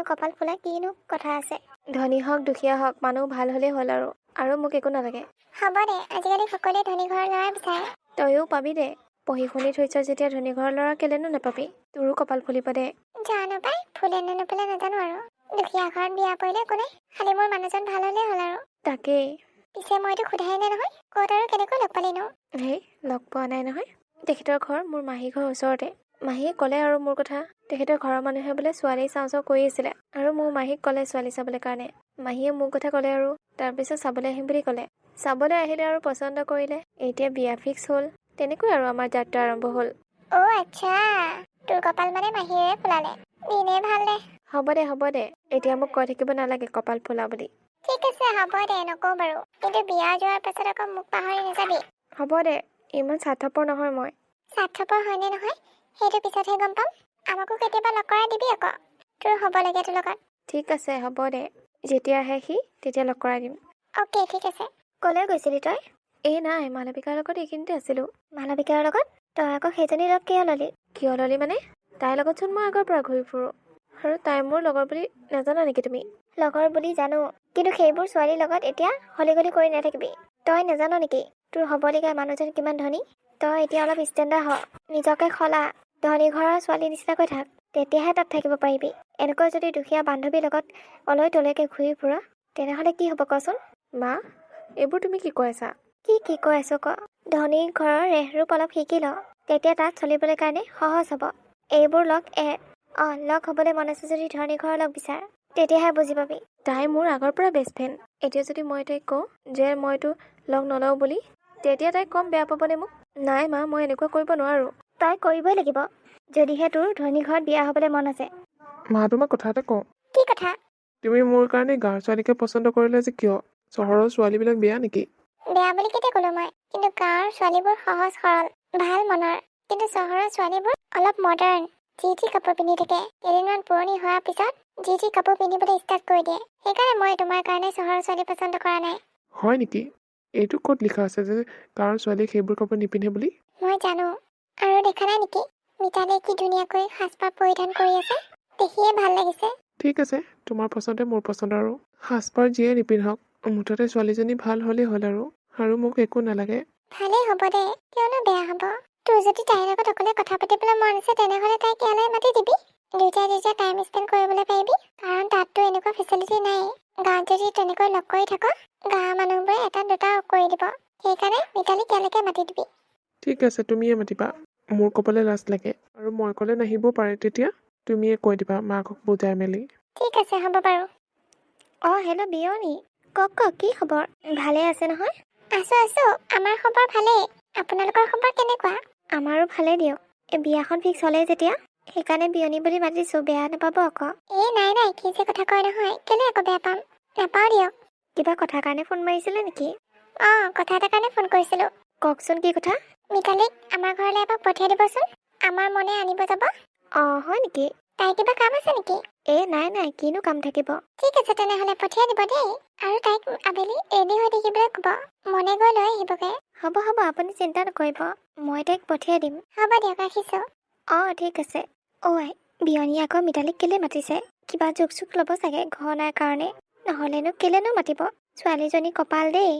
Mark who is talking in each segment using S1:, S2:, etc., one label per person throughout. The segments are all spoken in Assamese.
S1: ইয়াতনো কপাল ফুলা কিনো কথা আছে।
S2: ধনী হওক দুখীয়া হওক মানুহ ভাল হ'লেই হ'ল আৰু আৰু মোক একো নালাগে।
S1: হ'ব দে আজিকালি সকলোৱে ধনী ঘৰৰ ল'ৰা বিচাৰে।
S2: তয়ো পাবি দে পঢ়ি শুনি থৈছ যেতিয়া ধনী ঘৰৰ ল'ৰা কেলেনো নাপাবি তোৰো কপাল ফুলিব দে।
S1: জানো পাই ফুলে নে নুফুলে নাজানো আৰু। দুখীয়া ঘৰত বিয়া পৰিলে একো নাই খালি মোৰ মানুহজন ভাল হ'লেই হ'ল আৰু।
S2: তাকেই
S1: পিছে মইতো সোধাই নাই নহয় ক'ত আৰু কেনেকৈ লগ পালিনো?
S2: হেই লগ পোৱা নাই নহয়। তেখেতৰ ঘৰ মোৰ মাহী ঘৰৰ ওচৰতে। মাহীয়ে ক'লে আৰু মোৰ কথা। তেখেতৰ ঘৰৰ মানুহে বোলে ছোৱালী চাওঁ চাওঁ কৰি আছিলে আৰু মোৰ মাহীক ক'লে ছোৱালী চাবলৈ কাৰণে। মাহীয়ে মোৰ কথা ক'লে আৰু তাৰপিছত চাবলৈ আহিম বুলি ক'লে। চাবলৈ আহিলে আৰু পচন্দ কৰিলে। এতিয়া বিয়া ফিক্স হ'ল। তেনেকৈ আৰু আমাৰ যাত্ৰা আৰম্ভ হ'ল।
S1: অ' আচ্ছা। তোৰ কপাল মানে মাহীৰে ফুলালে। দিনেই ভাল দে।
S2: হ'ব দে হ'ব দে। এতিয়া মোক কৈ থাকিব নালাগে কপাল ফুলা বুলি।
S1: ঠিক আছে হ'ব দে নকওঁ বাৰু। কিন্তু বিয়া যোৱাৰ পাছত আকৌ মোক পাহৰি নাযাবি।
S2: হ'ব দে। ইমান স্বাৰ্থপৰ নহয় মই।
S1: স্বাৰ্থপৰ হয়নে নহয়? সেইটো পিছতহে গম পাম। আমাকো কেতিয়াবা লগ কৰাই দিবি আকৌ। তোৰ হ'ব লাগে তোৰ লগত।
S2: ঠিক আছে হ'ব দে। যেতিয়া আহে সি তেতিয়া লগ কৰাই দিম।
S1: অ'কে ঠিক আছে।
S2: ক'লৈ গৈছিলি তই? এই নাই মালবিকাৰ লগত এইখিনিতে আছিলোঁ।
S1: মানৱিকাৰ লগত? তই আকৌ সেইজনী লগ কিয় ল'লি?
S2: কিয় ল'লি মানে? তাইৰ লগতচোন মই আগৰ পৰা ঘূৰি ফুৰোঁ। আৰু তাই মোৰ লগৰ বুলি নাজানা নেকি তুমি?
S1: লগৰ বুলি জানো। কিন্তু সেইবোৰ ছোৱালীৰ লগত এতিয়া হলি গলি কৰি নাথাকিবি। তই নাজান নেকি? তোৰ হ'বলগীয়া মানুহজন কিমান ধনী? তই এতিয়া অলপ ষ্টেণ্ডাৰ্ড হ নিজকে খলা। ধনী ঘৰৰ ছোৱালী নিচিনাকৈ থাক তেতিয়াহে তাত থাকিব পাৰিবি। এনেকৈ যদি দুখীয়া বান্ধৱীৰ লগত অলৈ তলৈকে ঘূৰি ফুৰ তেনেহ'লে কি হ'ব কচোন?
S2: মা? এইবোৰ তুমি কি কৈ আছা?
S1: কি কি কৈ আছো ক? ধনী ঘৰৰ ৰেহ ৰূপ অলপ শিকি ল তেতিয়া তাত চলিবলৈ কাৰণে সহজ হ'ব। এইবোৰ লগ এ অঁ লগ হ'বলৈ মন আছে যদি ধনী ঘৰৰ লগ বিচাৰ তেতিয়াহে বুজি পাবি।
S2: তাই মোৰ আগৰ পৰা বেষ্ট ফ্ৰেণ্ড এতিয়া যদি মই তাইক কওঁ যে মইতো লগ নলওঁ বুলি তেতিয়া তাইক কম বেয়া পাবনে মোক? নাই মা মই এনেকুৱা কৰিব নোৱাৰোঁ।
S1: তই কৰিবই লাগিব। যদিহে তোৰ ধনী ঘৰত বিয়া হ'বলৈ মন আছে।
S3: মা তোমাক কথা এটা কওঁ।
S1: কি কথা?
S3: তুমি মোৰ কাৰণে গাঁৱৰ ছোৱালীকে পচন্দ কৰিলে যে কিয়? চহৰৰ ছোৱালীবিলাক বেয়া নেকি?
S1: বেয়া বুলি কেতিয়া ক'লো মই? কিন্তু গাঁৱৰ ছোৱালীবোৰ সহজ সৰল ভাল মনৰ। কিন্তু চহৰৰ ছোৱালীবোৰ অলপ মডাৰ্ণ যি যি কাপোৰ পিন্ধি থাকে কেইদিনমান পুৰণি হোৱাৰ পিছত যি যি কাপোৰ পিন্ধিবলৈ ষ্টাৰ্ট কৰি দিয়ে। সেইকাৰণে মই তোমাৰ কাৰণে চহৰৰ ছোৱালী পচন্দ কৰা নাই।
S3: হয় নেকি? এইটো ক'ত লিখা আছে যে গাঁৱৰ ছোৱালীয়ে সেইবোৰ কাপোৰ নিপিন্ধে বুলি?
S1: মই জানো। আৰু দেখা নাই নেকি? মিতালীয়ে কি ধুনীয়াকৈ সাজপাৰ পৰিধান কৰি আছে? দেখিয়ে ভাল লাগিছে।
S3: ঠিক আছে তোমাৰ পচন্দে মোৰ পচন্দ আৰু। সাজপাৰ যিয়ে নিপিন্ধক মুঠতে ছোৱালীজনী ভাল হ'লেই হ'ল আৰু। আৰু মোক একো নালাগে।
S1: ভালেই হ'ব দে কিয়নো বেয়া হ'ব। তোৰ যদি তাইৰ লগত অকলে কথা পাতিবলৈ মন আছে তেনেহ'লে তাইক ইয়ালৈ মাতি দিবি। দুইটাই দুইটা টাইম স্পেণ্ড কৰিবলৈ পাৰিবি? কাৰণ তাততো এনেকুৱা ফেচিলিটি নাই। গাঁৱত যদি তেনেকৈ লগ কৰি থাক গাঁৱৰ মানুহবোৰে এটা দুটা কৰি দিব। সেইকাৰণে মিতালীক ইয়ালৈকে মাতি দিবি।
S3: ঠিক আছে তুমিয়ে মাতিবা। মোৰ ক'বলৈ লাজ লাগে। আৰু মই ক'লে নাহিবও পাৰে তেতিয়া তুমিয়ে কৈ দিবা মাকক বুজাই মেলি।
S1: ঠিক আছে হ'ব বাৰু। অঁ হেল্ল' বিয়নী। কওক কওক কি খবৰ? ভালে আছে নহয়? আছো আছো। আমাৰ খবৰ ভালেই। আপোনালোকৰ খবৰ কেনেকুৱা? আমাৰো ভালেই দিয়ক। বিয়াখন ফিক্স হ'লেই যেতিয়া। সেইকাৰণে বিয়নী বুলি মাতিছোঁ বেয়া নাপাব আকৌ। এই নাই নাই কি যে কথা কয় নহয় কেলে আকৌ বেয়া পাম? নাপাওঁ দিয়ক। কিবা কথাৰ কাৰণে ফোন মাৰিছিলে নেকি? অঁ কথা এটাৰ কাৰণে ফোন কৰিছিলোঁ। কওকচোন কি কথা? মিতালীক আমাৰ ঘৰলৈ এপাক পঠিয়াই দিবচোন আমাৰ মনে আনিব যাব। অঁ হয় নেকি? তাই কিবা কাম আছে নেকি? এ নাই নাই কিনো কাম থাকিব। ঠিক আছে তেনেহ'লে পঠিয়াই দিব দেই আৰু তাইক আবেলি ৰেডি হৈ থাকিবলৈ ক'ব। মনে গৈ লৈ আহিবগৈ। হ'ব হ'ব আপুনি চিন্তা নকৰিব মই তাইক পঠিয়াই দিম। হ'ব দিয়ক ৰাখিছোঁ। অঁ ঠিক আছে। অ' আই বিয়নী আকৌ মিতালীক কেলে মাতিছে? কিবা জোক চোক ল'ব চাগে ঘৰ কাৰণে। নহ'লেনো কেলেনো মাতিব? ছোৱালীজনী কপাল দেই।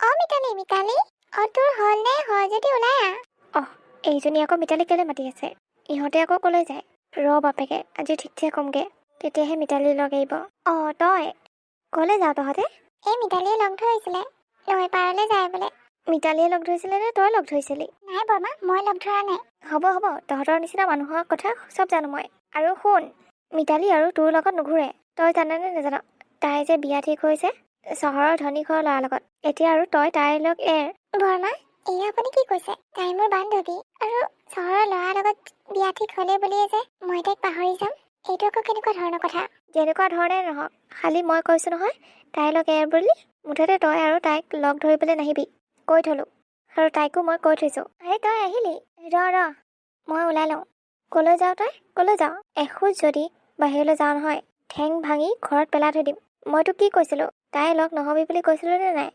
S1: অঁ মিতালী মিতালী অঁ তোৰ হ'ল নে হয় যদি ওলাই আহ। অহ এইজনী আকৌ মিতালী কেলে মাতি আছে? ইহঁতে আকৌ ক'লৈ যায়? ৰ বাপেকে আজি ঠিকছে ক'মগে। তেতিয়াহে মিতালী লগ আহিব অঁ তই ক'লৈ যাওঁ তহঁতে? এই মিতালীয়ে লগ ধৰিছিলে। নৈ পাৰলৈ যায় বোলে। মিতালীয়ে লগ ধৰিছিলে নে তই লগ ধৰিছিলি? নাই বৰমা মই লগ ধৰা নাই। হ'ব হ'ব তহঁতৰ নিচিনা মানুহৰ কথা চব জানো মই। আৰু শুন মিতালী আৰু তোৰ লগত নুঘূৰে। তই জাননে নাজান? তাই যে বিয়া ঠিক হৈছে চহৰৰ ধনী ঘৰৰ ল'ৰাৰ লগত। এতিয়া আৰু তই তাইৰ লগ এৰ। বৰমা এয়া আপুনি কি কৈছে? তাই মোৰ বান্ধৱী। আৰু চহৰৰ ল'ৰাৰ লগত বিয়া ঠিক হ'লে বুলিয়ে যে মই তাইক পাহৰি যাম এইটো আকৌ কেনেকুৱা ধৰণৰ কথা? যেনেকুৱা ধৰণে নহওক খালি মই কৈছোঁ নহয় তাইৰ লগ এৰ বুলি। মুঠতে তই আৰু তাইক লগ ধৰিবলৈ নাহিবি। কৈ থলোঁ। আৰু তাইকো মই কৈ থৈছোঁ। এই তই আহিলি? ৰ ৰ। মই ওলাই লওঁ। ক'লৈ যাওঁ তই? ক'লৈ যাওঁ এখোজ যদি বাহিৰলৈ যাওঁ নহয় ঠেং ভাঙি ঘৰত পেলাই থৈ দিম। মইতো কি কৈছিলোঁ? তাই লগ নহবি বুলি কৈছিলোঁ নে নাই?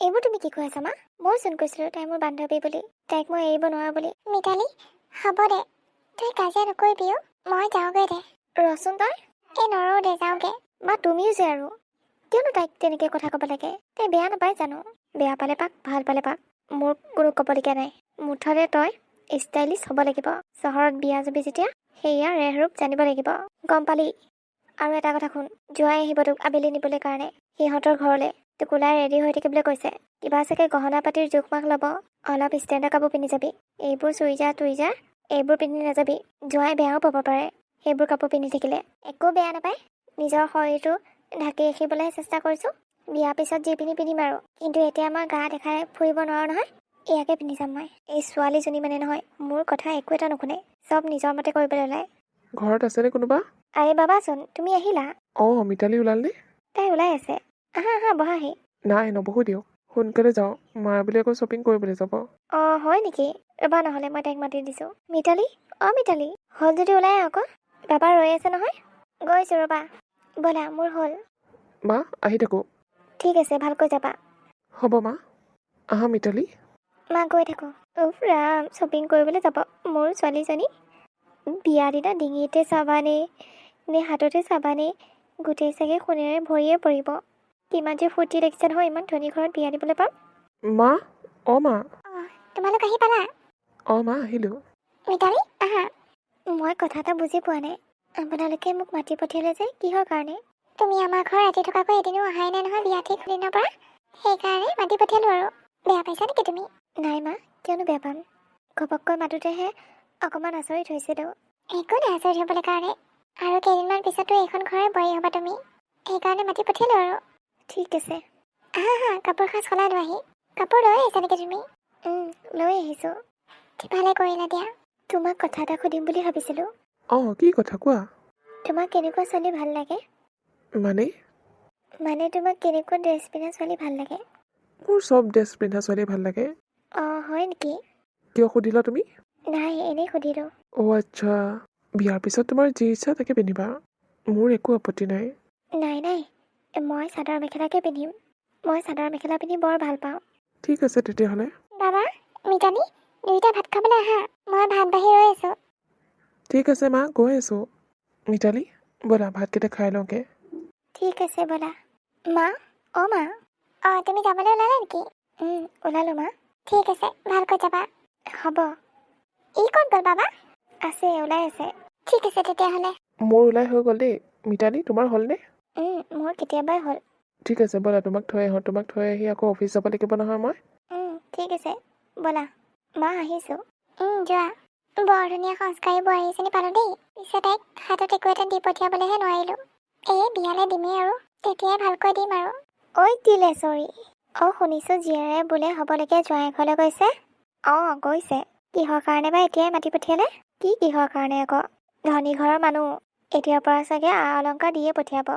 S1: এইবোৰ তুমি কি কৈ আছা মা? মই চোন কৈছিলোঁ তাই মোৰ বান্ধৱী বুলি। তাইক মই এৰিব নোৱাৰো বুলি। মিতালী হ'ব দে। তই কাজিয়া নকৰিবি মই যাওঁগৈ দে।
S2: ৰচোন তই। এই নৰো দে যাওঁগে। বা তুমিও যে আৰু। কিয়নো তাইক তেনেকৈ কথা ক'ব লাগে? তাই বেয়া নাপায় জানো? বেয়া পালে পাক ভাল পালে পাক। মোৰ কোনো ক'বলগীয়া নাই। মুঠতে তই ষ্টাইলিছ হ'ব লাগিব। চহৰত বিয়া যাবি যেতিয়া সেয়া ৰেহ ৰূপ জানিব লাগিব। গম পালি? আৰু এটা কথা শুন জোৱাই আহিব তোক আবেলি নিবলৈ কাৰণে। সিহঁতৰ ঘৰলৈ। তোক ওলাই ৰেডি হৈ থাকিবলৈ কৈছে। কিবা চাগে গহনা পাতিৰ জোখ মাখ ল'ব। অলপ ষ্টেণ্ডাৰ্ড কাপোৰ পিন্ধি যাবি। এইবোৰ চুইজা টুইজা এইবোৰ পিন্ধি নাযাবি। জোৱাই বেয়াও পাব পাৰে। সেইবোৰ কাপোৰ পিন্ধি থাকিলে। একো বেয়া নাপায়। নিজৰ শৰীৰটো ঢাকি ৰাখিবলৈহে চেষ্টা কৰিছোঁ। বিয়াৰ পিছত যি পিন্ধি পিন্ধিম আৰু। কিন্তু এতিয়া মই গা দেখাই ফুৰিব নোৱাৰোঁ নহয়। এয়াকে পিন্ধি যাম মই। এই ছোৱালীজনী মানে নহয় মোৰ কথা একো এটা নুশুনে। চব নিজৰ মতে কৰিবলৈ ওলায়।
S3: ঘৰত আছেনে কোনোবা?
S2: আৰে বাবাচোন তুমি আহিলা?
S3: অঁ মিতালী ওলালনে?
S2: তাই ওলাই আছে। আহা আহা বহাহি
S3: নাই নবহো দিয়ক। সোনকালে যাওঁ। মা বুলি আকৌ শ্বপিং কৰিবলৈ যাব।
S2: অঁ হয় নেকি? ৰ'বা নহ'লে মই তাইক মাতি দিছোঁ। মিতালী? অঁ মিতালী। হ'ল যদি ওলাই আকৌ বাবা ৰৈ আছে নহয়। গৈছোঁ ৰ'বা। ব'লা মোৰ হ'ল।
S3: মা আহি থাকোঁ।
S2: ঠিক আছে ভালকৈ যাবা।
S3: হ'ব মা। আহা মিতালী।
S2: মা গৈ থাকোঁ। উফ ৰাম শ্বপিং কৰিবলৈ যাব। মোৰ ছোৱালীজনী বিয়া দিনা ডিঙিতে চাবানে নে হাততে চাবানে গোটেই চাগে সোণেৰে ভৰিয়ে পৰিব। কিমান যে ফূৰ্তি লাগিছে নহয় ইমান ধনী ঘৰত বিয়া দিবলৈ পাম।
S3: মা অঁ মা।
S2: তোমালোক আহি পালা?
S3: অঁ মা আহিলোঁ।
S2: মিতালী আহা। মই কথা এটা বুজি পোৱা নাই। আপোনালোকে মোক মাতি পঠিয়ালে যে কিহৰ কাৰণে? তুমি আমাৰ ঘৰ ৰাতি থকাকৈ এদিনো অহাই নাই নহয় বিয়া ঠিক দিনৰ পৰা। সেইকাৰণে মাতি পঠিয়ালোঁ আৰু। বেয়া পাইছা নেকি তুমি? নাই মা কিয়নো বেয়া পাম। ঘপককৈ মাতোতেহে অকণমান আচৰিত হৈছিলোঁ। একো নাই আচৰিত হ'বলৈ কাৰণে। আৰু কেইদিনমান পিছতো এইখন ঘৰে বোৱাৰী হ'বা তুমি। সেইকাৰণে মাতি পঠিয়ালোঁ আৰু। ঠিক আছে। আহা আহা কাপোৰ সাজ সলাই লোৱাহি কাপোৰ লৈ আহিছা নেকি তুমি? লৈ আহিছোঁ। ভালে কৰিলা দিয়া। তোমাক কথা এটা সুধিম বুলি ভাবিছিলোঁ।
S3: অঁ কি কথা কোৱা?
S2: তোমাক কেনেকুৱা ছোৱালী ভাল লাগে?
S3: মানে?
S2: মানে তোমাক কেনেকুৱা ড্ৰেছ পিন্ধা ছোৱালী ভাল লাগে?
S3: মোৰ চব ড্ৰেছ পিন্ধা ছোৱালী ভাল লাগে।
S2: অঁ হয় নেকি?
S3: কিয় সুধিলা তুমি?
S2: নাই এনেই সুধিলোঁ।
S3: অ' আচ্ছা। বিয়াৰ পিছত তোমাৰ যি ইচ্ছা তাকে পিন্ধিবা। মোৰ একো আপত্তি নাই।
S2: নাই নাই। মই চাদৰ মেখেলাকে পিন্ধিম। মই চাদৰ মেখেলা পিন্ধি বৰ ভাল পাওঁ।
S3: ঠিক আছে তেতিয়াহ'লে।
S2: বাবা মিতালী দুইটা ভাত খাবলৈ আহা। মই ভাত বাঢ়ি ৰৈ আছোঁ।
S3: ঠিক আছে মা গৈ আছোঁ মিতালী ব'লা ভাতকেইটা খাই লওঁগে
S2: ঠিক আছে ব'লা মা অঁ মা অঁ তুমি যাবলৈ ওলালা নেকি ওলালোঁ মা ঠিক আছে ভালকৈ যাবা হ'ব ই ক'ত গ'ল বাবা আছে ওলাই আছে ঠিক আছে তেতিয়াহ'লে
S3: মোৰ ওলাই হৈ গ'ল দেই মিতালী তোমাৰ হ'লনে
S2: মোৰ কেতিয়াবাই হ'ল
S3: ঠিক আছে ব'লা তোমাক থৈ আহোঁ তোমাক থৈ আহি আকৌ অফিচ যাব লাগিব নহয় মই
S2: ঠিক আছে ব'লা মা আহিছোঁ যোৱা বৰ ধুনীয়া সংস্কাৰী বোৱাৰী এজনী পালোঁ দেই পিছে তাইক হাতত একো এটা দি পঠিয়াবলৈহে নোৱাৰিলোঁ। এই বিয়ালৈ দিমেই আৰু। তেতিয়াই ভালকৈ দিম আৰু। ঐ তিলেশ্বৰী অঁ শুনিছোঁ জীয়েৰে বোলে হ'বলগীয়া জোঁৱাই ঘৰলৈ গৈছে। অঁ গৈছে। কিহৰ কাৰণে বা এতিয়াই মাতি পঠিয়ালে? কি কিহৰ কাৰণে আকৌ? ধনী ঘৰৰ মানুহ। এতিয়াৰ পৰা চাগে আ অলংকাৰ দিয়ে পঠিয়াব।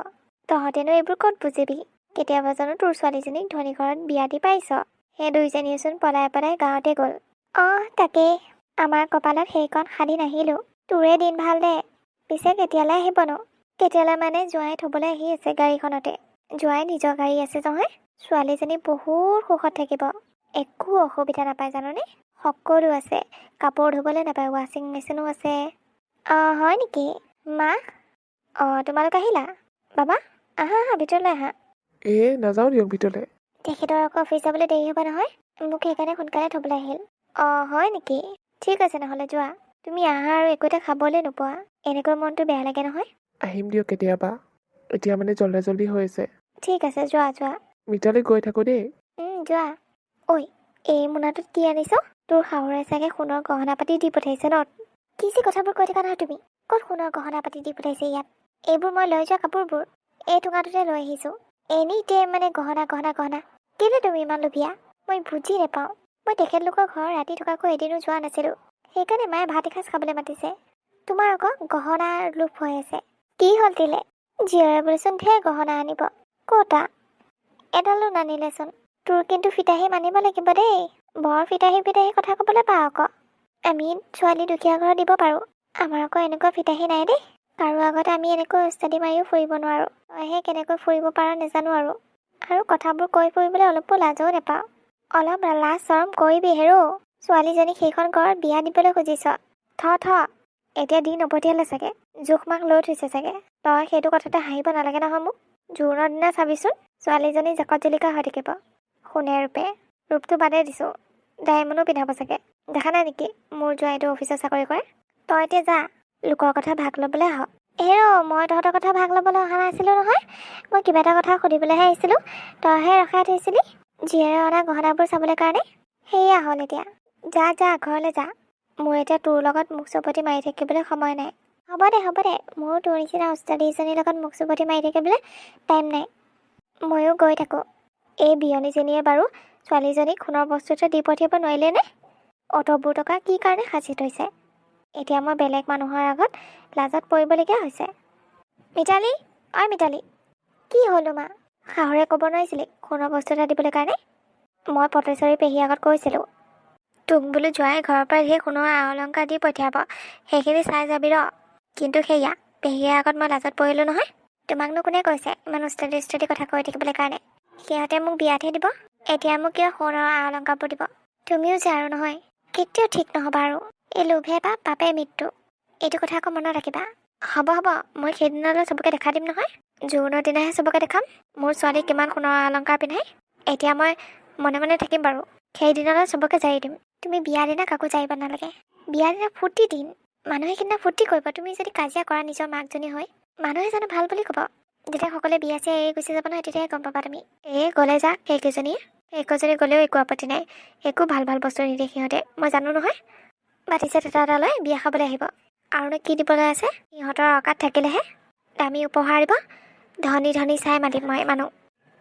S2: তহঁতেনো এইবোৰ ক'ত বুজিবি? কেতিয়াবা জানো তোৰ ছোৱালীজনীক ধনী ঘৰত বিয়া দি পাইছ? সেই দুইজনীয়েচোন পলাই পলাই গাঁৱতে গ'ল। অঁ তাকেই। আমাৰ কপালত সেইকণ সাধি নাহিলোঁ। তোৰে দিন ভাল দে। পিছে কেতিয়ালৈ আহিবনো? কেতিয়ালৈ মানে জোঁৱাই থ'বলৈ আহি আছে গাড়ীখনতে। জোঁৱাই নিজৰ গাড়ী আছে নহয়। ছোৱালীজনী বহুত সুখত থাকিব। একো অসুবিধা নাপায় জাননে? সকলো আছে। কাপোৰ ধুবলৈ নাপায় ৱাশ্বিং মেচিনো আছে। অঁ হয় নেকি? মা? অঁ তোমালোক আহিলা? বাবা? আহা আহা ভিতৰলৈ আহা।
S3: এ নাযাওঁ দিয়ক ভিতৰলৈ।
S2: তেখেতৰ আকৌ অফিচ যাবলৈ দেৰি হ'ব নহয়। মোক সেইকাৰণে সোনকালে থ'বলৈ আহিল। অঁ হয় নেকি? ঠিক আছে নহ'লে যোৱা। তুমি আহা আৰু একো এটা খাবলৈ নোপোৱা। এনেকৈ মনটো বেয়া লাগে নহয়।
S3: আহিম দিয়ক কেতিয়াবা। এতিয়া মানে জল্দা জল্দি হৈ আছে।
S2: ঠিক আছে যোৱা যোৱা।
S3: মিতালী গৈ থাকোঁ দেই।
S2: যোৱা। ঐ এই মোনাটোত কি আনিছ? তোৰ শাহুৰে চাগে সোণৰ গহনা পাতি দি পঠাইছে ন? কি যি কথাবোৰ কৈ থাকা নহয় তুমি? ক'ত সোণৰ গহনা পাতি দি পঠাইছে ইয়াত? এইবোৰ মই লৈ যোৱা কাপোৰবোৰ। এই টুকাটোতে লৈ আহিছোঁ। এনি টাইম মানে গহনা গহনা গহনা। কেলৈ তুমি ইমান লোভীয়া? মই বুজি নাপাওঁ। মই তেখেতলোকৰ ঘৰ ৰাতি থকাকৈ এদিনো যোৱা নাছিলোঁ। সেইকাৰণে মায়ে ভাত এসাঁজ খাবলৈ মাতিছে। তোমাৰ আকৌ গহনাৰ লোভ হৈ আছে। কি হ'ল তিলে? জীয়ৰে বোলেচোন ঢেৰ গহনা আনিব। ক'তা? এডালো নানিলেচোন। তোৰ কিন্তু ফিতাহী মানিব লাগিব দেই। বৰ ফিতাহী ফিতাহী কথা ক'বলৈ পাওঁ আকৌ। আমি ছোৱালী দুখীয়া ঘৰত দিব পাৰোঁ। আমাৰ আকৌ এনেকুৱা ফিতাহী নাই দেই। কাৰো আগতে আমি এনেকৈ উস্তাদি মাৰিও ফুৰিব নোৱাৰোঁ। তইহে কেনেকৈ ফুৰিব পাৰ নাজানো আৰু। আৰু কথাবোৰ কৈ ফুৰিবলৈ অলপো লাজও নাপাওঁ। অলপ লাজ চৰম কৰিবি হেৰৌ ছোৱালীজনীক সেইখন ঘৰত বিয়া দিবলৈ খুজিছ। থ থ। এতিয়া দি নপঠিয়ালে চাগে। জোখ মাক লৈ থৈছে চাগে। তই সেইটো কথাতে হাঁহিব নালাগে নহয় মোক। জোৰোণৰ দিনা চাবিচোন ছোৱালীজনী জাকত জিলিকা হৈ থাকিব। সোণে ৰূপে। ৰূপটো বাদেই দিছোঁ। ডায়মণ্ডো পিন্ধাব চাগে। দেখা নাই নেকি? মোৰ জোৱাইটো অফিচত চাকৰি কৰে। তই এতিয়া যা। লোকৰ কথা ভাগ ল'বলৈ আহ। এই ৰ মই তহঁতৰ কথা ভাগ ল'বলৈ অহা নাছিলোঁ নহয়। মই কিবা এটা কথা সুধিবলৈহে আহিছিলোঁ। তইহে ৰখাই থৈছিলি। জীয়েৰে অনা গহনাবোৰ চাবলৈ কাৰণে? সেয়া হ'ল এতিয়া। যা যা ঘৰলৈ যা। মোৰ এতিয়া তোৰ লগত মুখ চুপতি মাৰি থাকিবলৈ সময় নাই। হ'ব দে হ'ব দে। মোৰো তোৰ নিচিনা উস্তাদিজনীৰ লগত মুখ চুপতি মাৰি থাকিবলৈ টাইম নাই। ময়ো গৈ থাকোঁ। এই বিয়নীজনীয়ে বাৰু ছোৱালীজনীক সোণৰ বস্তু এটা দি পঠিয়াব নোৱাৰিলেনে অটবোৰ টকা কি কাৰণে সাঁচি থৈছে? এতিয়া মই বেলেগ মানুহৰ আগত লাজত পৰিবলগীয়া হৈছে। মিতালী ঐ মিতালী কি হ'লো মা? শাহুৰে ক'ব নোৱাৰিছিলি সোণৰ বস্তু এটা দিবলৈ কাৰণে। মই পটেশ্বৰী পেহীৰ আগত কৈছিলোঁ তোক বোলো যোৱাই ঘৰৰ পৰা ধেৰ সোণৰ আ অলংকাৰ দি পঠিয়াব সেইখিনি চাই যাবি ৰ। কিন্তু সেয়া পেহীৰ আগত মই লাজত পৰিলোঁ নহয়। তোমাকনো কোনে কৈছে ইমান উস্তাদি উস্তাদি কথা কৈ থাকিবলৈ কাৰণে? সিহঁতে মোক বিয়াতহে দিব এতিয়া মোক কিয় সোণৰ আ অলংকাৰবোৰ দিব? তুমিও যে আৰু নহয় কেতিয়াও ঠিক নহ'বা আৰু। এই লোভে বা পাপে মৃত্যু। এইটো কথা আকৌ মনত ৰাখিবা। হ'ব হ'ব। মই সেইদিনালৈ চবকে দেখাই দিম নহয়। জোৰোণৰ দিনাহে চবকে দেখাম। মোৰ ছোৱালীক কিমান সোণৰ অলংকাৰ পিন্ধাই এতিয়া মই মনে মনে থাকিম বাৰু। সেইদিনালৈ চবকে জাৰি দিম। তুমি বিয়াৰ দিনা কাকো জাৰিব নালাগে। বিয়াৰ দিনা ফূৰ্তি দিন মানুহে সেইদিনা ফূৰ্তি কৰিব। তুমি যদি কাজিয়া কৰা নিজৰ মাকজনী হয় মানুহে জানো ভাল বুলি ক'ব। যেতিয়া সকলোৱে বিয়া চিয়া এৰি গুচি যাব নহয় তেতিয়াহে গম পাবা তুমি। এই গ'লে যা সেইকেইজনীয়ে। সেইকেইজনী গ'লেও একো আপত্তি নাই। একো ভাল ভাল বস্তু নিদিয়ে সিহঁতে। মই জানো নহয়। বাতিছে এটা এটালৈ বিয়া খাবলৈ আহিব। আৰুনো কি দিবলৈ আছে? সিহঁতৰ অকাত থাকিলেহে দামী উপহাৰ দিব। ধনী ধনী চাই মাতিম মই মানুহ।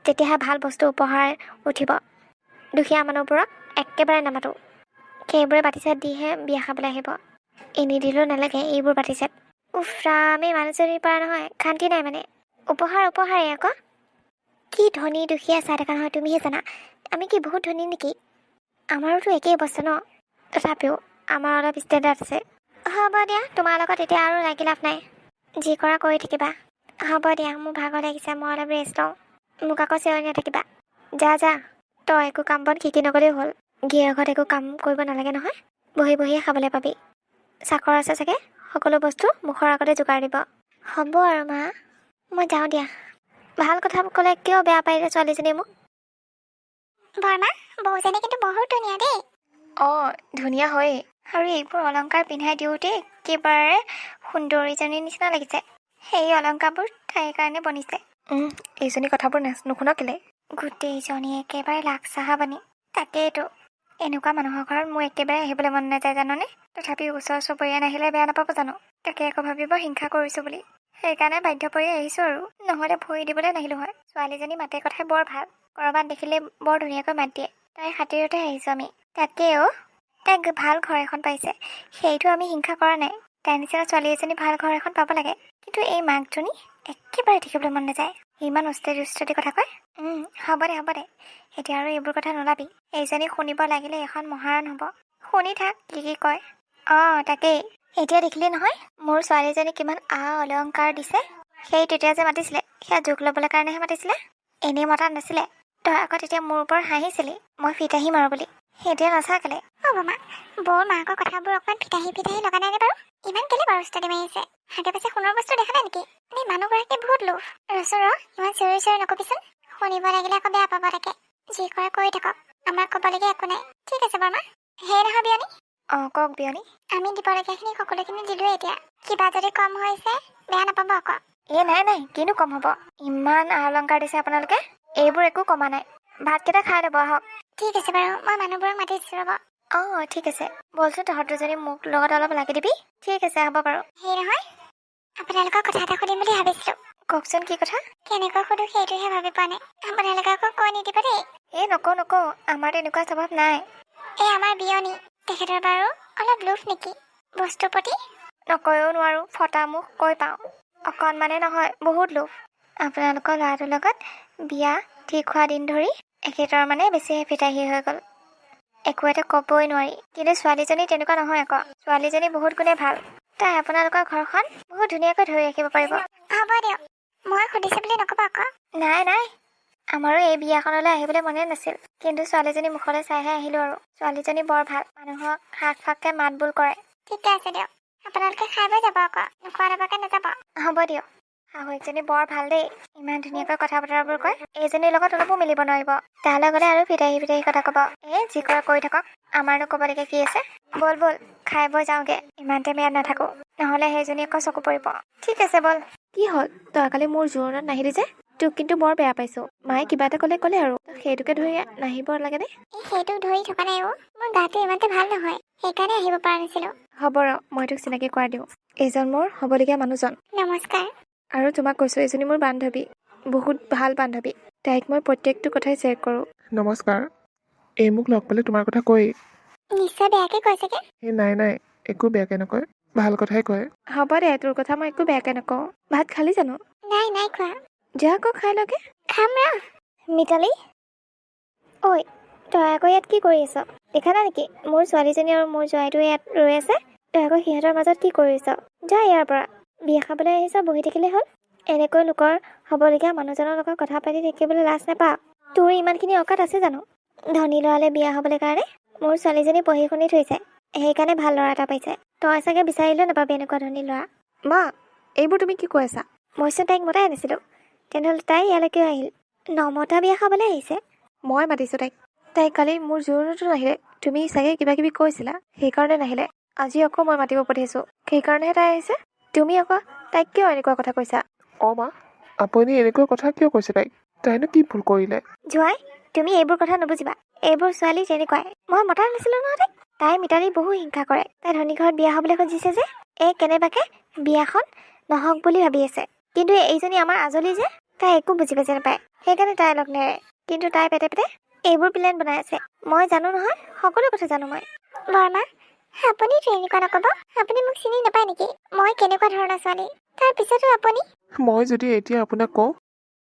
S2: তেতিয়াহে ভাল বস্তু উপহাৰ উঠিব। দুখীয়া মানুহবোৰক একেবাৰে নামাতোঁ। সেইবোৰে বাতিছেট দিহে বিয়া খাবলৈ আহিব। এনি দিলেও নালাগে এইবোৰ বাতিছেট উফ এই মানুহজনীৰ পৰা নহয় শান্তি নাই মানে। উপহাৰ উপহাৰেই আকৌ। কি ধনী দুখীয়া চাই থকা নহয় তুমিহে জানা। আমি কি বহুত ধনী নেকি? আমাৰোতো একেই অৱস্থা ন? তথাপিও আমাৰ অলপ ষ্টেণ্ডাৰ্ড আছে। হ'ব দিয়া। তোমাৰ লগত এতিয়া আৰু লাগি লাভ নাই। যি কৰা কৰি থাকিবা। হ'ব দিয়া মোৰ ভাগৰ লাগিছে মই অলপ ৰেষ্ট লওঁ। মোক আকৌ চিঞৰি নাথাকিবা। যা যা। তই একো কাম বন শিকি নগ'লেও হ'ল। গিৰিয়েৰ ঘৰত একো কাম কৰিব নালাগে নহয়। বহি বহিয়ে খাবলৈ পাবি। চাকৰ আছে চাগে? সকলো বস্তু মুখৰ আগতে যোগাৰ দিব। হ'ব আৰু মা। মই যাওঁ দিয়া। ভাল কথা ক'লে কিয় বেয়া পাইলে ছোৱালীজনীয়ে মোক? বৰমা বৌজনী কিন্তু বহুত ধুনীয়া দেই।
S1: অঁ ধুনীয়া হয়েই।
S2: আৰু এইবোৰ অলংকাৰ পিন্ধাই দিওঁতে একেবাৰে সুন্দৰীজনীৰ নিচিনা লাগিছে। সেই অলংকাৰবোৰ তাইৰ কাৰণে বনিছে।
S1: এইজনী কথাবোৰ নাচ- নুশুন কেলে?
S2: গোটেইজনী একেবাৰে লাগ চাহাবানি তাকেইতো। এনেকুৱা মানুহৰ ঘৰত মোৰ একেবাৰে আহিবলৈ মন নাযায় জাননে? তথাপি ওচৰ চুবুৰীয়া নাহিলে বেয়া নাপাব জানো? তাকে আকৌ ভাবিব হিংসা কৰিছোঁ বুলি। সেইকাৰণে বাধ্য পৰি আহিছোঁ আৰু। নহ'লে ভৰি দিবলৈ নাহিলোঁ হয়। ছোৱালীজনী মাতে কথাই বৰ ভাল। ক'ৰবাত দেখিলে বৰ ধুনীয়াকৈ মাত দিয়ে। তাইৰ খাতিৰতে আহিছোঁ আমি। তাকে অ' তাই গ- ভাল ঘৰ এখন পাইছে। সেইটো আমি হিংসা কৰা নাই। তাইৰ নিচিনা ছোৱালী এজনী ভাল ঘৰ এখন পাব লাগে। কিন্তু এই মাকজনী একেবাৰে দেখিবলৈ মন নাযায়। ইমান উস্তেদি উস্তেদি কথা কয়। হ'ব দে হ'ব দে। এতিয়া আৰু এইবোৰ কথা নোলাবি। এইজনী শুনিব লাগিলে এখন মহাৰণ হ'ব। শুনি থাক কি কি কয়। অঁ তাকেই। এতিয়া দেখিলি নহয় মোৰ ছোৱালীজনী কিমান আ অলংকাৰ দিছে। সেই তেতিয়া যে মাতিছিলে সেয়া জোখ ল'বলৈ কাৰণেহে মাতিছিলে। এনেই মতা নাছিলে। তই আকৌ তেতিয়া মোৰ ওপৰত হাঁহিছিলি। মই ফিতাহি মাৰোঁ বুলি। সেইতিয়া নাচাকেলে হ'ব মা বৌৰ মাকৰ কথাবোৰ অকণমান ফিতাহি ফিতাহি লগা নাইনে বাৰু? ইমান কেলে বাৰু ষ্টাডি মাৰিছে? হাতে পাছে সোণৰ বস্তু দেখা নাই নেকি? এই মানুহগৰাকী বহুত লোভ। ৰচো ৰ ইমান চিঞৰি চিঞৰি নকবিচোন। শুনিব লাগিলে আকৌ বেয়া পাব তাকে। যি কৰে কৰি থাকক। আমাৰ ক'বলগীয়া একো নাই। ঠিক আছে বৰমা। হে নহয় বিয়নী।
S1: অঁ কওক বিয়নী।
S2: আমি দিবলগীয়াখিনি সকলোখিনি দিলোৱে এতিয়া। কিবা যদি কম হৈছে বেয়া নাপাব আকৌ।
S1: এই নাই নাই কিনো কম হ'ব? ইমান আ অলংকাৰ দিছে আপোনালোকে। এইবোৰ একো কমা নাই। ভাতকেইটা খাই ল'ব আহক।
S2: ঠিক আছে বাৰু। মই মানুহবোৰক মাতি দিছোঁ ৰ'ব।
S1: অঁ ঠিক আছে। বলচোন তহঁত দুজনী মোক লগত অলপ লাগি দিবি? ঠিক আছে হ'ব বাৰু।
S2: সেই নহয়। আপোনালোকক কথা এটা সুধিম বুলি ভাবিছিলোঁ।
S1: কওকচোন কি কথা?
S2: কেনেকৈ সুধো সেইটোহে ভাবি পোৱা নাই। আপোনালোকে আকৌ কৈ নিদিব দেই।
S1: এই নকওঁ নকওঁ। আমাৰ তেনেকুৱা স্বভাৱ নাই।
S2: এই আমাৰ বিয়নী। তেখেতৰ বাৰু অলপ লোভ নেকি? বস্তুৰ প্ৰতি?
S1: নকৈও নোৱাৰোঁ। ফটা মুখ কৈ পাওঁ। অকণমানে নহয় বহুত লোভ। আপোনালোকৰ ল'ৰাটোৰ লগত বিয়া ঠিক হোৱা দিন ধৰি এখেতৰ মানে বেছিহে ফিতাহী হৈ গ'ল। একো এটা ক'বই নোৱাৰি। কিন্তু ছোৱালীজনী তেনেকুৱা নহয় আকৌ। ছোৱালীজনী বহুত গুণে ভাল। তাই আপোনালোকৰ ঘৰখন বহুত ধুনীয়াকৈ ধৰি ৰাখিব পাৰিব।
S2: হ'ব দিয়ক। মই সুধিছোঁ বুলি নক'ব আকৌ।
S1: নাই নাই। আমাৰো এই বিয়াখনলৈ আহিবলৈ মনে নাছিল। কিন্তু ছোৱালীজনী মুখলৈ চাইহে আহিলোঁ আৰু। ছোৱালীজনী বৰ ভাল। মানুহক শাক ফাককৈ মাত বোল কৰে।
S2: ঠিকে আছে দিয়ক।
S1: আপোনালোকে খাই বৈ যাব আকৌ। নোখোৱা নোপোৱাকে নাযাব।
S2: হ'ব দিয়ক। শাহুৱেকজনী বৰ ভাল দেই। ইমান ধুনীয়াকৈ কথা বতৰাবোৰ কয় এইজনীৰ লগত অলপো মিলিব নোৱাৰিব। তালৈ গ'লে আৰু ফিতাহি ফিতাহি কথা ক'ব। এই যি কৰে কৰি থাকক আমাৰনো ক'বলগীয়া কি আছে। ব'ল ব'ল খাই বৈ যাওঁগে ইমান টাইম ইয়াত নাথাকো। নহ'লে সেইজনী আকৌ চকু পৰিব। ঠিক আছে ব'ল। কি হ'ল? তই কালি মোৰ জোৰণত নাহিলি যে? তোক কিন্তু বৰ বেয়া পাইছো। মায়ে কিবা এটা ক'লে ক'লে আৰু। সেইটোকে ধৰি নাহিব লাগেনে
S1: এই সেইটোক ধৰি থকা নাই অ' মোৰ গাটো ইমানতে ভাল নহয় সেইকাৰণে আহিব পৰা নাছিলো।
S2: হ'ব ৰ মই তোক চিনাকি কৰাই দিওঁ। এইজন মোৰ হ'বলগীয়া মানুহজন।
S1: নমস্কাৰ।
S2: আৰু তোমাক কৈছোঁ এইজনী মোৰ বান্ধৱী বহুত ভাল বান্ধৱী। তাইক মই প্ৰত্যেকটো কথাই শ্বেয়াৰ কৰোঁ।
S3: নমস্কাৰ। এই মোক লগ পালে তোমাৰ কথা কয়েই
S1: নিশ্চয় বেয়াকে কৈছেগে
S3: এই নাই নাই একো বেয়াকৈ নকয় ভাল কথাই কয়।
S2: হ'ব দে তোৰ কথা মই একো বেয়াকৈ নকওঁ। ভাত খালি জানো?
S1: নাই নাই খোৱা।
S2: যা আকৌ খাই লগে।
S1: খাম ৰ।
S2: মিতালী? ঐ তই আকৌ ইয়াত কি কৰি আছ? দেখা নাই নেকি? মোৰ ছোৱালীজনী আৰু মোৰ জোৱাইটো ইয়াত ৰৈ আছে। তই আকৌ সিহঁতৰ মাজত কি কৰিছ? যা ইয়াৰ পৰা। বিয়া খাবলৈ আহিছ বহি থাকিলে হ'ল। এনেকৈ লোকৰ হ'বলগীয়া মানুহজনৰ লগত কথা পাতি থাকিবলৈ লাজ নাপাওঁ। তোৰ ইমানখিনি অকাত আছে জানো? ধনী ল'ৰালে বিয়া হ'বলৈ কাৰণে মোৰ ছোৱালীজনী পঢ়ি শুনি থৈছে। সেইকাৰণে ভাল ল'ৰা এটা পাইছে। তই চাগে বিচাৰিলেও নাপাবি এনেকুৱা ধনী ল'ৰা। মা এইবোৰ তুমি কি কৈ আছা? মইচোন তাইক মতাই আনিছিলোঁ। তেনেহ'লে তাই ইয়ালৈ কিয় আহিল? নমতা বিয়া খাবলৈ আহিছে। মই মাতিছোঁ তাইক। তাই কালি মোৰ জোৰণতো নাহিলে। তুমি চাগে কিবা কিবি কৈছিলা। সেইকাৰণে নাহিলে। আজি আকৌ মই মাতিব পঠিয়াইছোঁ। সেইকাৰণেহে তাই আহিছে। তুমি আকৌ তাইক কিয় এনেকুৱা কথা কৈছা?
S3: অঁ মা আপুনি এনেকুৱা কথা কিয় কৈছে তাইক? তাইনো কি ভুল কৰিলে?
S2: জোৱাই তুমি এইবোৰ কথা নুবুজিবা। এইবোৰ ছোৱালী তেনেকুৱাই মই মতা নাছিলোঁ নহয় তাইক। তাই মিতালী বহু হিংসা কৰে। তাই ধনী ঘৰত বিয়া হ'বলৈ খুজিছে যে এই কেনেবাকে বিয়াখন নহওক বুলি ভাবি আছে। কিন্তু এইজনী আমাৰ আজলি যে তাই একো বুজি পাজি নাপায়। সেইকাৰণে তাই লগ নেৰে। কিন্তু তাই পেটে পেটে এইবোৰ প্লেন বনাই আছে। মই জানো নহয় সকলো কথা জানো মই।
S1: বৰমা আপুনিতো এনেকুৱা নক'ব আপুনি মোক চিনি নাপায় নেকি? মই কেনেকুৱা ধৰণৰ ছোৱালী? তাৰ পিছতো আপুনি?
S3: মই যদি এতিয়া আপোনাক কওঁ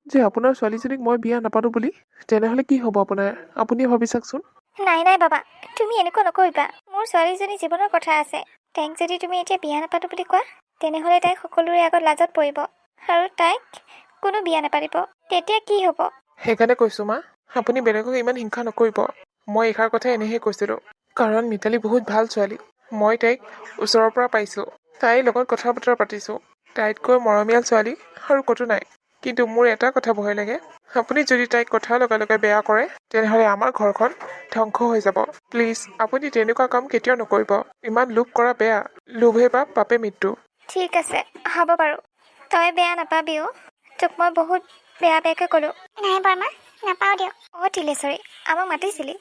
S3: যে আপোনাৰ ছোৱালীজনীক মই বিয়া নাপাতো বুলি তেনেহ'লে কি হ'ব আপোনাৰ? আপুনিয়ে ভাবি চাওকচোন।
S2: নাই নাই বাবা। তুমি এনেকুৱা নকৰিবা। মোৰ ছোৱালীজনী জীৱনৰ কথা আছে। তাইক যদি তুমি এতিয়া বিয়া নাপাতো বুলি কোৱা তেনেহ'লে তাইক সকলোৰে আগত লাজত পৰিব। আৰু তাইক কোনো বিয়া নাপাতিব। তেতিয়া কি হ'ব?
S3: সেইকাৰণে কৈছোঁ মা আপুনি বেলেগক ইমান হিংসা নকৰিব। মই এইষাৰ কথা এনেহে কৈছিলোঁ কাৰণ মিতালী বহুত ভাল ছোৱালী। মই তাইক ওচৰৰ পৰা পাইছোঁ। তাইৰ লগত কথা বতৰা পাতিছোঁ। তাইতকৈ মৰমীয়াল ছোৱালী আৰু ক'তো নাই। কিন্তু মোৰ এটা কথা ভয় লাগে। আপুনি যদি তাইক কথা লগে লগে বেয়া কৰে তেনেহ'লে আমাৰ ঘৰখন ধ্বংস হৈ যাব। প্লিজ আপুনি তেনেকুৱা কাম কেতিয়াও নকৰিব। ইমান লোভ কৰা বেয়া। লোভে পাপ পাপে মৃত্যু।
S2: ঠিক আছে হ'ব বাৰু। তই বেয়া নাপাবিও। তোক মই বহুত বেয়া বেয়াকৈ ক'লোঁ।
S1: নাই বৰমা নাপাওঁ দিয়ক।
S2: অঁ তিলেশ্বৰী আমাক মাতিছিলি।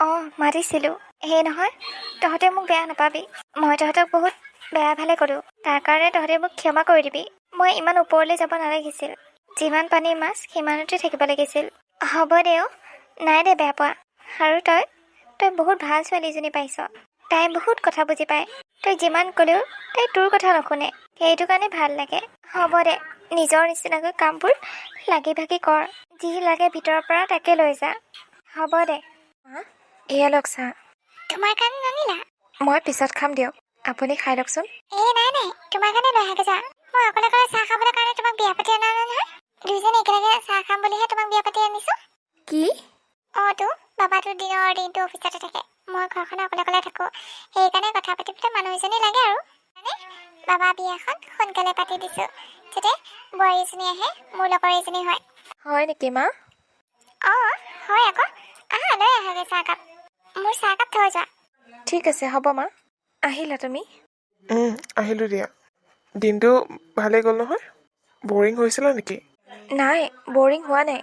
S2: অঁ মাতিছিলোঁ। সেই নহয় তহঁতে মোক বেয়া নাপাবি। মই তহঁতক বহুত বেয়া ভালে ক'লোঁ তাৰ কাৰণে তহঁতে মোক ক্ষমা কৰি দিবি। মই ইমান ওপৰলৈ যাব নালাগিছিল। যিমান পানীৰ মাছ সিমানতে থাকিব লাগিছিল। হ'ব দে অ' নাই দে বেয়া পোৱা। আৰু তই? তই বহুত ভাল ছোৱালীজনী পাইছ। তাই বহুত কথা বুজি পায়। তই যিমান ক'লেও তাই তোৰ কথা নুশুনে। সেইটো কাৰণে ভাল লাগে। হ'ব দে। নিজৰ নিচিনাকৈ কামবোৰ লাগি ভাগি কৰ। যি লাগে ভিতৰৰ পৰা তাকে লৈ যা। হ'ব দে। এয়া লওক চাহ
S1: তোমাৰ কাৰণে নানিলা
S2: মই পিছত খাম দিয়ক। আপুনি খাই লওকচোন।
S1: এই নাই নাই। তোমাৰ কাৰণে লৈ আহাগে যা মই অকলে অকলে চাহ খাবলৈ কাৰণে তোমাক বিয়া পাতি অনা নাই নহয়। দুইজনী একেলগে চাহ খাম বুলিহে তোমাক বিয়া পাতি আনিছো।
S2: কি?
S1: অঁ তো বাবাটো দিনৰ দিনটো অফিচতে থাকে। মই ঘৰখনত অকলে অকলে থাকোঁ। সেইকাৰণে কথা পাতিবলৈ মানুহ এজনী লাগে আৰু। মানে বাবা বিয়াখন সোনকালে পাতি দিছোঁ। যাতে বোৱাৰী এজনী আহে মোৰ লগৰ এজনী হয়।
S2: হয় নেকি মা?
S1: অঁ হয় আকৌ। আহা লৈ আহাগে চাহকাপ মোৰ চাহকাপ থৈ যোৱা।
S2: ঠিক আছে হ'ব মা। আহিলা তুমি?
S3: আহিলোঁ দিয়া। দিনটো ভালেই গ'ল নহয়? বৰিং হৈছিলে নেকি?
S2: নাই বৰিং হোৱা নাই।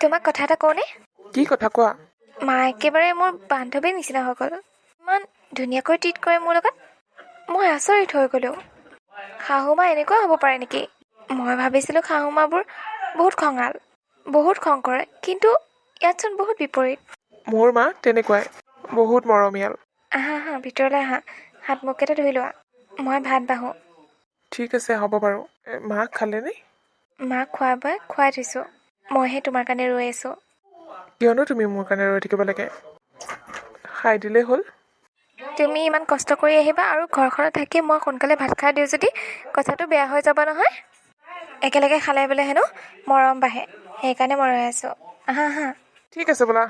S2: তোমাক কথা এটা কওঁনে?
S3: কি কথা কোৱা?
S2: মা একেবাৰে মোৰ বান্ধৱীৰ নিচিনা হৈ গ'ল। ইমান ধুনীয়াকৈ ট্ৰিট কৰে মোৰ লগত। মই আচৰিত হৈ গ'লোঁ। শাহু মা এনেকুৱা হ'ব পাৰে নেকি? মই ভাবিছিলোঁ শাহু মাবোৰ বহুত খঙাল বহুত খং কৰে কিন্তু ইয়াতচোন বহুত বিপৰীত।
S3: মোৰ মা তেনেকুৱাই বহুত মৰমীয়াল।
S2: আহা আহা ভিতৰলৈ আহা হাত মুখকেইটা ধুই লোৱা মই ভাত বাঢ়োঁ।
S3: ঠিক আছে হ'ব বাৰু। এ, মাক খালেনে
S2: মাক খোৱাই বোৱাই খুৱাই থৈছোঁ মইহে তোমাৰ কাৰণে ৰৈ আছোঁ।
S3: কিয়নো তুমি মোৰ কাৰণে ৰৈ থাকিব লাগে? খাই দিলেই হ'ল।
S2: তুমি ইমান কষ্ট কৰি আহিবা আৰু ঘৰখনত থাকি মই সোনকালে ভাত খাই দিওঁ যদি কথাটো বেয়া হৈ যাব নহয়। একেলগে খালে বোলে হেনো মৰম বাঢ়ে সেইকাৰণে মই ৰৈ আছোঁ। আহা আহা।
S3: ঠিক আছে বোলা।